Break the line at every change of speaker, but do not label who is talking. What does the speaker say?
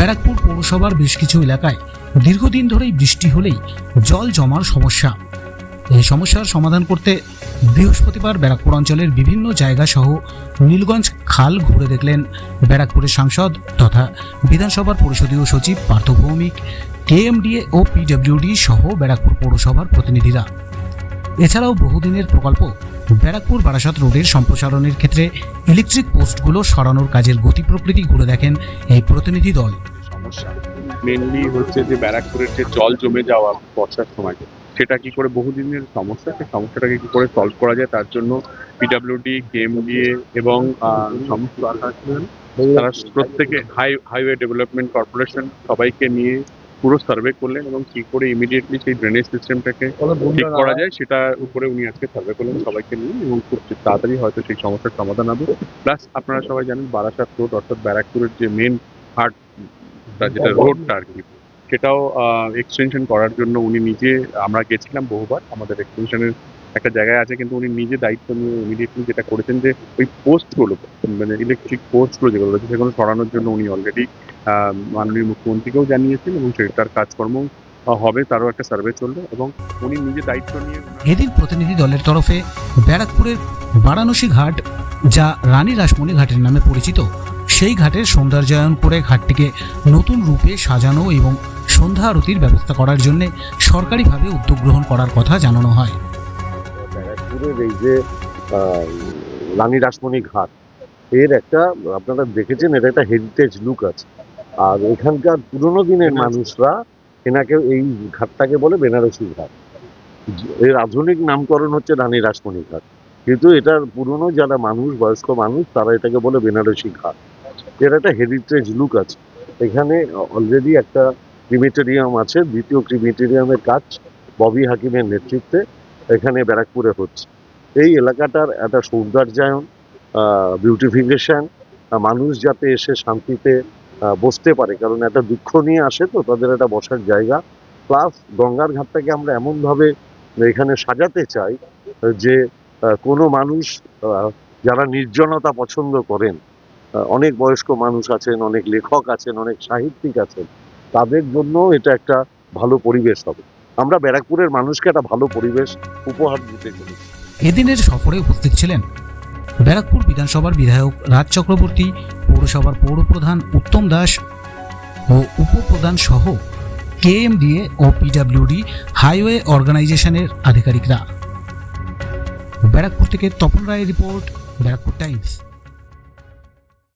ব্যারাকপুর পৌরসভার বেশ কিছু এলাকায় দীর্ঘদিন ধরেই বৃষ্টি হলেই জল জমার সমস্যা। এই সমস্যার সমাধান করতে বৃহস্পতিবার ব্যারাকপুর অঞ্চলের বিভিন্ন জায়গা সহ নীলগঞ্জ খাল ঘুরে দেখলেন ব্যারাকপুরের সাংসদ তথা বিধানসভার পরিষদীয় সচিব পার্থ ভৌমিক কেএমডিএ ও পিডব্লিউডি সহ ব্যারাকপুর পৌরসভার প্রতিনিধিরা। এছাড়াও বহুদিনের প্রকল্প ব্যারাকপুর বারাসাত রোডের সম্প্রসারণের ক্ষেত্রে ইলেকট্রিক পোস্টগুলো সরানোর কাজের গতি প্রকৃতি ঘুরে দেখেন এই প্রতিনিধি দল।
সমস্যা। মেনলি হচ্ছে যে ব্যারাকপুরের যে জল জমে যাওয়া বর্ষার সময়, সেটা কি করে বহুদিনের সমস্যা? সেই সমস্যাটাকে কি করে সলভ করা যায়? তার জন্য পিডাব্লিউডি কেএমডিএ এবং সমস্ত তারা প্রত্যেকে হাই হাইওয়ে ডেভেলপমেন্ট কর্পোরেশন সবাইকে নিয়ে পুরো সার্ভে করলেন এবং কি করে ইমিডিয়েটলি সেই ড্রেনেজ সিস্টেমটাকে ঠিক করা যায় সেটা উপরে উনি আজকে সার্ভে করলেন সবাইকে নিয়ে এবং খুব তাড়াতাড়ি হয়তো সেই সমস্যার সমাধান হবে। প্লাস আপনারা সবাই জানেন বারাসাত রোড অর্থাৎ ব্যারাকপুরের যে মেন হার্ট যেটা রোডটা আর কি সেটাও এক্সটেনশন করার জন্য উনি নিজে আমরা গেছিলাম বহুবার আমাদের এক্সটেনশনের একটা জায়গায় আছে কিন্তু উনি নিজে দায়িত্ব নিয়ে ইমিডিয়েটলি যেটা করেছেন যে ওই পোস্টগুলো মানে ইলেকট্রিক পোস্টগুলো যেগুলো রয়েছে সেগুলো সরানোর জন্য উনি অলরেডি মাননীয় মুখ্যমন্ত্রীকেও জানিয়েছেন এবং সেটার কাজকর্ম হবে তারও একটা সার্ভে চলবে এবং উনি নিজে দায়িত্ব নিয়ে
এদিন প্রতিনিধি দলের তরফে ব্যারাকপুরের বারাণসী ঘাট যা রানী রাসমণি ঘাটের নামে পরিচিত সেই ঘাটের সৌন্দর্যায়ন করে ঘাটটিকে নতুন রূপে সাজানো এবং সন্ধ্যা আরতির ব্যবস্থা করার জন্য সরকারিভাবে উদ্যোগ গ্রহণ করার কথা জানানো হয়।
ব্যারাকপুরের এই যে রানী রাসমণি ঘাট এর একটা আপনারা দেখেছেন এটা একটা হেরিটেজ লুক আছে। আর এখানকার পুরোনো দিনের মানুষরা এনাকে এই ঘাটটাকে বলে বেনারসি ঘাট। এর আধুনিক নামকরণ হচ্ছে রানী রাসমণি ঘাট। কিন্তু এটার পুরনো যারা মানুষ বয়স্ক মানুষ তারা এটাকে বলে বেনারসি ঘাট। এর একটা হেরিটেজ লুক আছে। এখানে অলরেডি একটা ক্রিমেটেরিয়াম আছে দ্বিতীয় ক্রিমেটেরিয়ামের কাজ ববি হাকিমের নেতৃত্বে এখানে ব্যারাকপুরে হচ্ছে। এই এলাকাটার একটা সৌন্দর্যায়ন বিউটিফিকেশন মানুষ যাতে এসে শান্তিতে বসতে পারে, কারণ একটা দুঃখ নিয়ে আসে তো, তাদের একটা বসার জায়গা। প্লাস গঙ্গার ঘাটটাকে আমরা এমনভাবে এখানে সাজাতে চাই যে কোনো মানুষ যারা নির্জনতা পছন্দ করেন অনেক বয়স্ক মানুষ আছেন, অনেক লেখক আছেন, অনেক সাহিত্যিক আছেন, তাদের জন্য এটা একটা ভালো পরিবেশ হবে। আমরা ব্যারাকপুরের মানুষকে একটা ভালো পরিবেশ উপহার দিতে চলেছি
এদিনের সফরে উপস্থিত ছিলেন ব্যারাকপুর বিধানসভার বিধায়ক রাজ চক্রবর্তী, পৌরসভার পৌরপ্রধান উত্তম দাস ও উপপ্রধান সহ কেএমডিএ ও পিডাব্লিউডি হাইওয়ে অর্গানাইজেশনের আধিকারিকরা। ব্যারাকপুর থেকে তপন রায়ের রিপোর্ট, ব্যারাকপুর টাইমস।